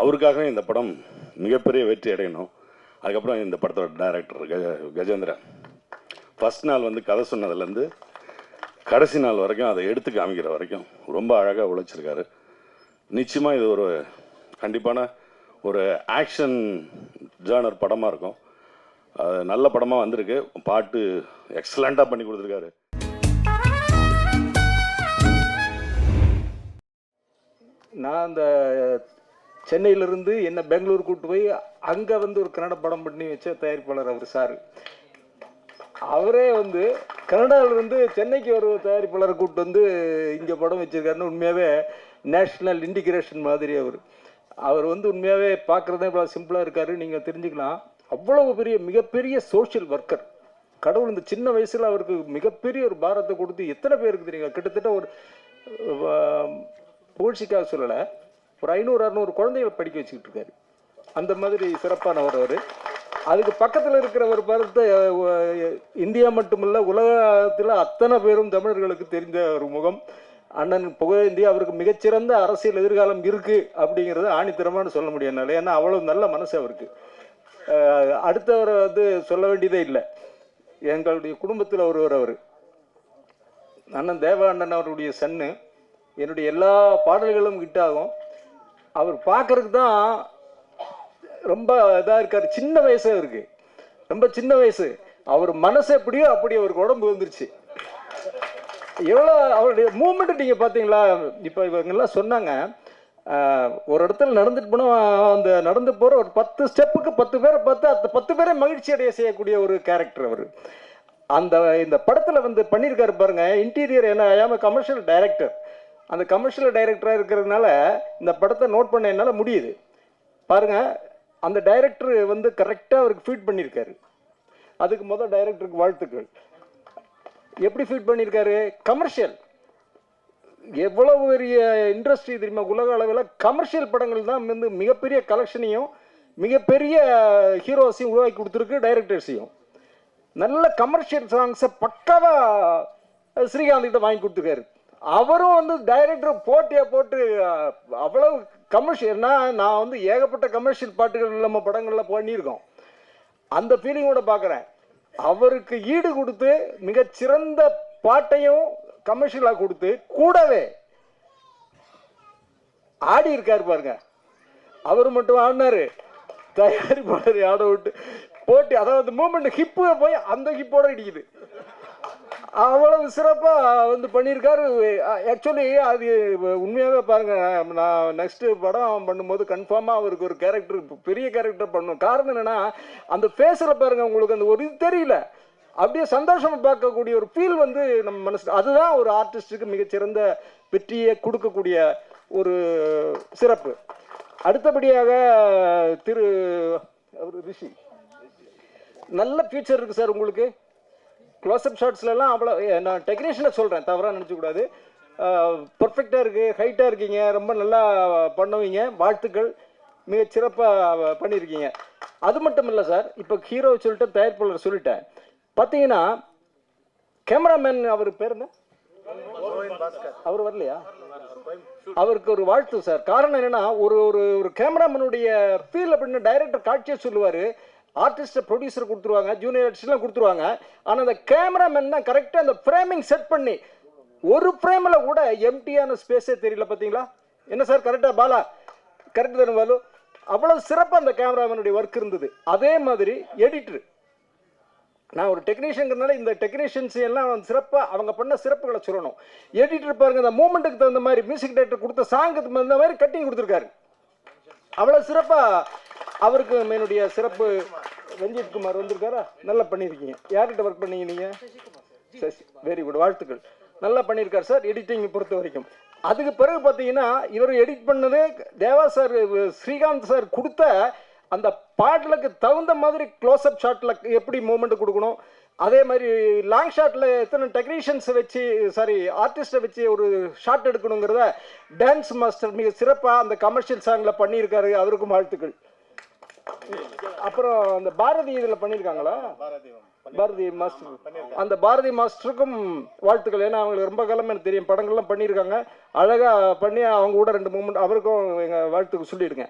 அவருக்காக இந்த படம் மிகப்பெரிய வெற்றி அடையணும். அதுக்கப்புறம் இந்த படத்தோட டைரக்டர் கஜ கஜேந்திரன். ஃபஸ்ட் நாள் வந்து கதை சொன்னதுலேருந்து கடைசி நாள் வரைக்கும் அதை எடுத்து காமிக்கிற வரைக்கும் ரொம்ப அழகாக உழைச்சிருக்காரு. நிச்சயமாக இது ஒரு கண்டிப்பான ஒரு ஆக்ஷன் ஜேர்னர் படமாக இருக்கும். அது நல்ல படமாக வந்திருக்கு. பாட்டு எக்ஸலண்ட்டாக பண்ணி கொடுத்துருக்காரு. நான் அந்த சென்னையிலிருந்து என்னை பெங்களூர் கூட்டு போய் அங்கே வந்து ஒரு கன்னட படம் பண்ணி வச்ச தயாரிப்பாளர் அவர் சார். அவரே வந்து கனடாவிலிருந்து சென்னைக்கு ஒரு தயாரிப்பாளரை கூப்பிட்டு வந்து இங்கே படம் வச்சுருக்காருன்னு உண்மையாகவே நேஷ்னல் இண்டிகிரேஷன் மாதிரி அவர். அவர் வந்து உண்மையாகவே பார்க்குறதே இவ்வளோ சிம்பிளாக இருக்காரு நீங்கள் தெரிஞ்சுக்கலாம். அவ்வளவு பெரிய மிகப்பெரிய சோஷியல் ஒர்க்கர் கடவுள் இந்த சின்ன வயசில் அவருக்கு மிகப்பெரிய ஒரு பாரத்தை கொடுத்து எத்தனை பேருக்கு தெரியுங்க? கிட்டத்தட்ட ஒரு அஹ், புகழ்ச்சிக்காக சொல்லலை ஒரு ஐநூறு அறநூறு குழந்தைகளை படிக்க வச்சுக்கிட்டு இருக்காரு அந்த மாதிரி சிறப்பானவர் அவர். அதுக்கு பக்கத்தில் இருக்கிறவர் பார்த்து இந்தியா மட்டுமல்ல உலகத்தில் அத்தனை பேரும் தமிழர்களுக்கு தெரிந்த ஒரு முகம். அண்ணன் புகழேந்தி அவருக்கு மிகச்சிறந்த அரசியல் எதிர்காலம் இருக்கு அப்படிங்கிறத ஆணித்தரமானு சொல்ல முடியாது ஏன்னா அவ்வளவு நல்ல மனசு அவருக்கு. அடுத்தவர் அடுத்தவரை வந்து சொல்ல வேண்டியதே இல்லை. எங்களுடைய குடும்பத்தில் ஒருவர் அவர். அண்ணன் தேவ அண்ணன் அவருடைய சன்னு. என்னுடைய எல்லா பாடல்களும் ஹிட் ஆகும். அவர் பார்க்கறதுக்கு தான் ரொம்ப இதாக இருக்கார். சின்ன வயசே இருக்கு ரொம்ப சின்ன வயசு. அவர் மனசு எப்படியோ அப்படி அவருக்கு உடம்பு வந்துருச்சு. எவ்வளோ அவருடைய மூமெண்ட் நீங்கள் பார்த்தீங்களா? இப்போ இவங்கெல்லாம் சொன்னாங்க ஒரு இடத்துல நடந்துட்டு போனால் அந்த நடந்து போகிற ஒரு பத்து ஸ்டெப்புக்கு பத்து பேரை பார்த்து அந்த பத்து பேரை மகிழ்ச்சி அடைய செய்யக்கூடிய ஒரு கேரக்டர் அவர். அந்த இந்த படத்தில் வந்து பண்ணியிருக்காரு பாருங்க இன்டீரியர் என்ன ஐயாம கமர்ஷியல் டைரக்டர் அந்த கமர்ஷியல் டைரக்டராக இருக்கிறதுனால இந்த படத்தை நோட் பண்ண என்னால் முடியுது. பாருங்க அந்த டைரக்டர் வந்து கரெக்டாக அவருக்கு ஃபீட் பண்ணியிருக்காரு. அதுக்கு முதல் டைரக்டருக்கு வாழ்த்துக்கள். எப்படி ஃபீட் பண்ணியிருக்காரு? கமர்ஷியல் எவ்வளவு பெரிய இண்டஸ்ட்ரி தெரியுமா? உலக அளவில் கமர்ஷியல் படங்கள் தான் வந்து மிகப்பெரிய கலெக்ஷனையும் மிகப்பெரிய ஹீரோஸையும் உருவாக்கி கொடுத்துருக்கு டைரக்டர்ஸையும் நல்ல கமர்ஷியல் சாங்ஸை பக்காவாக ஸ்ரீகாந்த் கிட்ட வாங்கி கொடுத்துருக்காரு. அவரும் வந்து டைரக்டர் போட்டியை போட்டு அவ்வளவு கமர்ஷியல்னா நான் வந்து ஏகப்பட்ட கமர்ஷியல் பாட்டுகள் நம்ம படங்கள்ல பண்ணியிருக்கோம். அந்த ஃபீலிங்கோட பார்க்குறேன் அவருக்கு ஈடு கொடுத்து மிகச்சிறந்த பாட்டையும் கமர்ஷியலாக கொடுத்து கூடவே ஆடி இருக்காரு பாருங்க. அவர் மட்டும் ஆடினாரு. தயாரிப்பாளர் ஆட விட்டு போட்டி அதாவது மூமெண்ட் ஹிப்பு போய் அந்த ஹிப்போட இடிக்குது அவ்வளவு சிறப்பாக வந்து பண்ணியிருக்காரு. ஆக்சுவலி அது உண்மையாகவே பாருங்கள் நான் நெக்ஸ்ட்டு படம் பண்ணும்போது கன்ஃபார்மாக அவருக்கு ஒரு கேரக்டர் பெரிய கேரக்டர் பண்ணும் காரணம் என்னென்னா அந்த பேசுகிற பாருங்க உங்களுக்கு அந்த ஒரு இது தெரியல. அப்படியே சந்தோஷமாக பார்க்கக்கூடிய ஒரு ஃபீல் வந்து நம்ம மனசு அதுதான் ஒரு ஆர்டிஸ்ட்டுக்கு மிகச்சிறந்த வெற்றியை கொடுக்கக்கூடிய ஒரு சிறப்பு. அடுத்தபடியாக திரு அவர் ரிஷி. நல்ல ஃபியூச்சர் இருக்குது சார் உங்களுக்கு? க்ளோஸ்அப் ஷாட்ஸ்லாம் அவ்வளோ நான் டெக்னீஷியனை சொல்கிறேன் தவறாக நினச்சக்கூடாது. பர்ஃபெக்டாக இருக்குது ஹைட்டாக இருக்கீங்க ரொம்ப நல்லா பண்ணுவீங்க வாழ்த்துக்கள் மிக சிறப்பாக பண்ணியிருக்கீங்க அது மட்டும் இல்லை சார் இப்போ ஹீரோ சொல்லிட்டு தயாரிப்பாளர் சொல்லிட்டேன் பார்த்தீங்கன்னா கேமராமேன் அவர் பேர் என்ன? அவர் வரலையா? அவருக்கு ஒரு வாழ்த்து சார். காரணம் என்னன்னா ஒரு ஒரு ஒரு கேமராமேனுடைய ஃபீல் அப்படின்னு டைரக்டர் காட்சியை சொல்லுவார். ஆர்டிஸ்ட்டை ப்ரொடியூசர் கொடுத்துருவாங்க ஜூனியர் ஆர்டிஸ்ட்லாம் கொடுத்துருவாங்க. ஆனால் அந்த கேமராமேன் தான் கரெக்டாக அந்த ஃப்ரேமிங் செட் பண்ணி ஒரு ஃப்ரேமில் கூட எம்டியான ஸ்பேஸே தெரியல பார்த்தீங்களா என்ன சார் கரெக்டாக பாலா? கரெக்ட் தானே பாலு? அவ்வளோ சிறப்பாக அந்த கேமராமேனுடைய ஒர்க் இருந்தது. அதே மாதிரி எடிட்டர் நான் ஒரு டெக்னீஷியங்கிறனால இந்த டெக்னீஷியன்ஸ் எல்லாம் சிறப்பாக அவங்க பண்ண சிறப்புகளை சொல்லணும். எடிட்டர் பாருங்க அந்த மூமெண்ட்டுக்கு தகுந்த மாதிரி மியூசிக் டைரக்டர் கொடுத்த சாங்குக்கு தகுந்த மாதிரி கட்டிங் கொடுத்துருக்காரு. அவ்வளோ சிறப்பாக அவருக்கு என்னுடைய சிறப்பு ரஞ்சித் குமார் வந்திருக்காரா? நல்லா பண்ணியிருக்கீங்க. யார்கிட்ட ஒர்க் பண்ணீங்க நீங்கள் சரி வெரி குட் வாழ்த்துக்கள். நல்லா பண்ணியிருக்காரு சார் எடிட்டிங் பொறுத்த வரைக்கும். அதுக்கு பிறகு பார்த்தீங்கன்னா இவர் எடிட் பண்ணது தேவா சார் ஸ்ரீகாந்த் சார் கொடுத்த அந்த பாடலுக்கு தகுந்த மாதிரி க்ளோஸ்அப் ஷாட்டில் எப்படி மூமெண்ட் கொடுக்கணும்? அதே மாதிரி லாங் ஷாட்டில் எத்தனை டெக்னீஷியன்ஸை வச்சு சாரி ஆர்டிஸ்ட்டை வச்சு ஒரு ஷாட் எடுக்கணுங்கிறத டான்ஸ் மாஸ்டர் மிக சிறப்பாக அந்த கமர்ஷியல் சாங்கில் பண்ணியிருக்காரு. அவருக்கும் வாழ்த்துக்கள். அப்புறம் அந்த பாரதி இதில் பண்ணியிருக்காங்களா பாரதி மாஸ்டர். அந்த பாரதி மாஸ்டருக்கும் வாழ்த்துக்கள். ஏன்னா அவங்களுக்கு ரொம்ப காலமாக எனக்கு தெரியும். படங்கள்லாம் பண்ணியிருக்காங்க அழகாக பண்ணி அவங்க கூட ரெண்டு மூமெண்ட் அவருக்கும் எங்கள் வாழ்த்துக்கு சொல்லிடுங்க.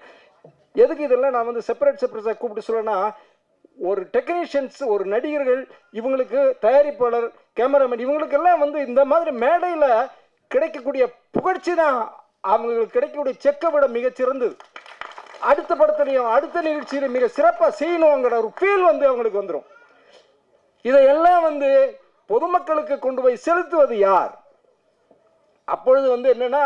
எதுக்கு இதெல்லாம் நான் வந்து செப்பரேட் செப்பரேட்டாக கூப்பிட்டு சொல்லனா ஒரு டெக்னீஷியன்ஸ் ஒரு நடிகர்கள் இவங்களுக்கு தயாரிப்பாளர் கேமராமேன் இவங்களுக்கெல்லாம் வந்து இந்த மாதிரி மேடையில் கிடைக்கக்கூடிய புகழ்ச்சி தான். அவங்களுக்கு கிடைக்கக்கூடிய செக்கை விட மிகச்சிறந்தது. அடுத்த படத்துலையும் அடுத்த நிகழ்ச்சியிலும் மிக சிறப்பாக செய்யணுங்கிற ஒரு ஃபீல் வந்து அவங்களுக்கு வந்துடும் இதையெல்லாம் வந்து பொதுமக்களுக்கு கொண்டு போய் செலுத்துவது யார்? அப்பொழுது வந்து என்னென்னா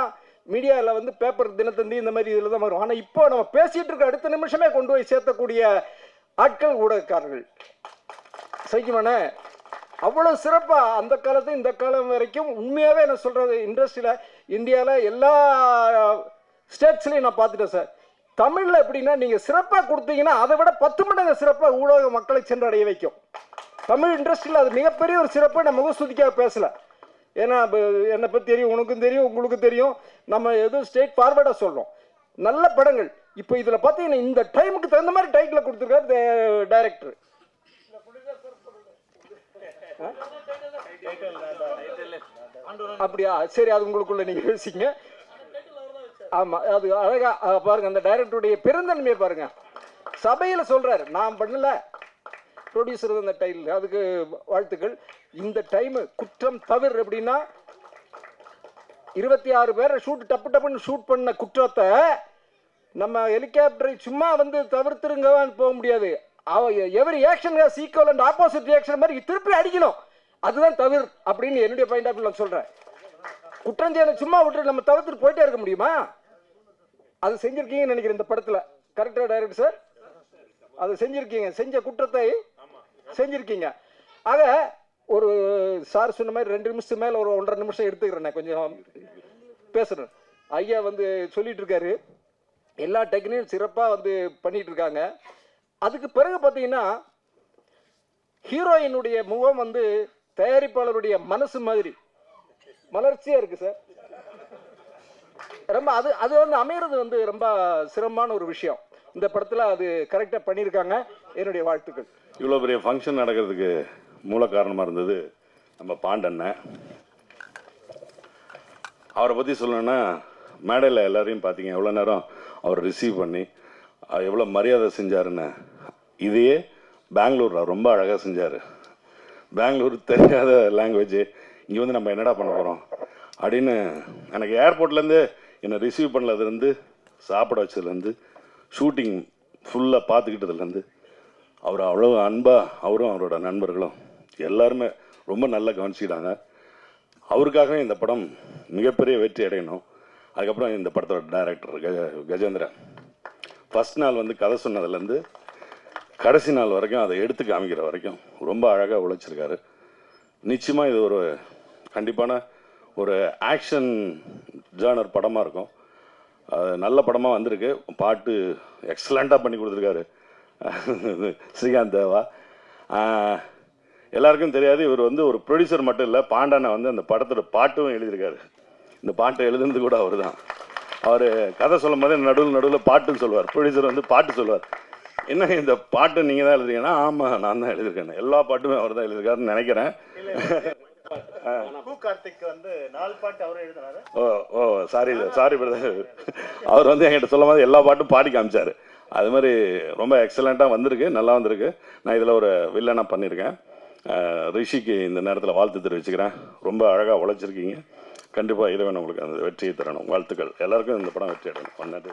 மீடியாவில் வந்து பேப்பர் தினத்தந்தி இந்த மாதிரி இதில் தான் வரும். ஆனால் இப்போ நம்ம பேசிகிட்டு இருக்க அடுத்த நிமிஷமே கொண்டு போய் சேர்த்தக்கூடிய ஆட்கள் ஊடகக்காரர்கள். சரிக்குமாண்ணே அவ்வளோ சிறப்பாக அந்த காலத்து இந்த காலம் வரைக்கும் உண்மையாகவே என்ன சொல்கிறது இண்டஸ்ட்ரியில் இந்தியாவில் எல்லா ஸ்டேட்ஸ்லையும் நான் பார்த்துட்டேன் சார். தமிழில் எப்படின்னா நீங்கள் சிறப்பாக கொடுத்தீங்கன்னா அதை விட பத்து மடங்கு சிறப்பாக ஊடக மக்களை சென்றடைய வைக்கும். தமிழ் இண்டஸ்ட்ரியில் அது மிகப்பெரிய ஒரு சிறப்பை நம்ம முகஸ்துதிக்காக பேசலை. ஏன்னா என்னை பற்றி தெரியும் உனக்கும் தெரியும் உங்களுக்கும் தெரியும். நம்ம எதுவும் ஸ்டேட் ஃபார்வர்டாக சொல்கிறோம் நல்ல படங்கள். இப்போ இதில் பார்த்தீங்கன்னா இந்த டைமுக்கு தகுந்த மாதிரி டைட்டில் கொடுத்துருக்காரு டைரக்டர் அப்படியா? சரி அது உங்களுக்குள்ள நீங்கள் யோசிங்க ஆமாம் அது அழகாக பாருங்க அந்த டைரக்டருடைய பெருந்தன்மையை பாருங்க. சபையில் சொல்கிறார் நான் பண்ணல. ப்ரொடியூசர் அந்த டைல் அதுக்கு வாழ்த்துக்கள். இந்த டைமு குற்றம் தவிர எப்படின்னா இருபத்தி ஆறு பேரை ஷூட் டப்பு டப்புன்னு ஷூட் பண்ண குற்றத்தை நம்ம ஹெலிகாப்டரை சும்மா வந்து தவிர்த்துருங்கவான்னு போக முடியாது. அவ every action sequel and opposite reaction மாதிரி திருப்பி அடிக்கணும். அதுதான் தவிர அப்படின்னு என்னுடைய பாயிண்ட் ஆஃப் நான் சொல்கிறேன் குற்றம் செய்யணும் சும்மா விட்டு நம்ம தவிர்த்துட்டு போயிட்டே இருக்க முடியுமா? அது செஞ்சிருக்கீங்கன்னு நினைக்கிறேன் இந்த படத்துல. கரெக்டா டைரக்டர் சார் அது செஞ்சிருக்கீங்க. செஞ்ச குற்றத்தை செஞ்சிருக்கீங்க. ஆக ஒரு சார் சொன்ன மாதிரி ரெண்டு நிமிஷத்துக்கு மேல ஒரு ஒன்றரை நிமிஷம் எடுத்துக்கிறேன் நான் கொஞ்சம் பேசுறேன். ஐயா வந்து சொல்லிட்டு இருக்காரு. எல்லா டெக்னிக்கும் சிறப்பாக வந்து பண்ணிட்டு இருக்காங்க. அதுக்கு பிறகு பார்த்தீங்கன்னா ஹீரோயினுடைய முகம் வந்து தயாரிப்பாளருடைய மனசு மாதிரி. மலர்ச்சியா இருக்கு சார் ரொம்ப அது அது வந்து அமையிறது வந்து ரொம்ப சிரமமான ஒரு விஷயம். இந்த படத்துல அது கரெக்டா பண்ணியிருக்காங்க. என்னுடைய வாழ்த்துக்கள். இவ்வளோ பெரிய ஃபங்க்ஷன் நடக்கிறதுக்கு மூல காரணமாக இருந்தது நம்ம பாண்டண்ணன் அவரை பற்றி சொல்லணும்னா மேடையில் எல்லாரையும் பார்த்தீங்க எவ்வளோ நேரம் அவர் ரிசீவ் பண்ணி எவ்வளோ மரியாதை செஞ்சாருன்னு. இதையே பெங்களூரில் ரொம்ப அழகாக செஞ்சார். பெங்களூர் தெரியாத லாங்குவேஜ் இங்கே வந்து நம்ம என்னடா பண்ண போகிறோம் அப்படின்னு எனக்கு ஏர்போர்ட்லேருந்து என்னை ரிசீவ் பண்ணதுலேருந்து சாப்பிட வச்சதுலேருந்து ஷூட்டிங் ஃபுல்லாக பார்த்துக்கிட்டதுலேருந்து அவர் அவ்வளோ அன்பாக அவரும் அவரோட நண்பர்களும் எல்லாருமே ரொம்ப நல்லா கவனிச்சிக்கிட்டாங்க. அவருக்காகவே இந்த படம் மிகப்பெரிய வெற்றி அடையணும். அதுக்கப்புறம் இந்த படத்தோட டைரக்டர் கஜ கஜேந்திரன். ஃபஸ்ட் நாள் வந்து கதை சொன்னதுலேருந்து கடைசி நாள் வரைக்கும் அதை எடுத்து காமிக்கிற வரைக்கும் ரொம்ப அழகாக உழைச்சிருக்காரு. நிச்சயமாக இது ஒரு கண்டிப்பான ஒரு ஆக்ஷன் ஜேர்னர் படமாக இருக்கும். அது நல்ல படமாக வந்திருக்கு. பாட்டு எக்ஸலண்ட்டாக பண்ணி கொடுத்துருக்காரு. ஸ்ரீகாந்த் தேவா. எல்லாருக்கும் தெரியாது இவர் வந்து ஒரு ப்ரொடியூசர் மட்டும் இல்லை பாண்டானை வந்து அந்த படத்தோட பாட்டும் எழுதியிருக்காரு. இந்த பாட்டை எழுதுனது கூட அவர் தான் அவர் கதை சொல்லும் போதே நடுவில் நடுவில் பாட்டுன்னு சொல்லுவார். ப்ரொடியூசர் வந்து பாட்டு சொல்லுவார். என்ன இந்த பாட்டு நீங்கள் தான் எழுதுறீங்கன்னா ஆமாம் நான் தான் எழுதியிருக்கேன். எல்லா பாட்டுமே அவர் தான் எழுதியிருக்காருன்னு நினைக்கிறேன். கு கார்த்திக் வந்து நாலு பாட்டு அவர் எழுதினாரு. ஓ ஓ சாரி சாரி பிரதர் அவர் வந்து என்கிட்ட சொல்லும் எல்லா பாட்டும் பாடி காமிச்சாரு. அது மாதிரி ரொம்ப எக்ஸலண்ட்டாக வந்திருக்கு நல்லா வந்திருக்கு. நான் இதில் ஒரு வில்லனாக பண்ணியிருக்கேன் ரிஷிக்கு இந்த நேரத்தில் வாழ்த்து தெரிவிச்சுக்கிறேன். ரொம்ப அழகாக உழைச்சிருக்கீங்க. கண்டிப்பாக இறைவன் உங்களுக்கு அந்த வெற்றியை தரணும். வாழ்த்துக்கள். எல்லாருக்கும் இந்த படம் வெற்றி அடையணும். நன்றி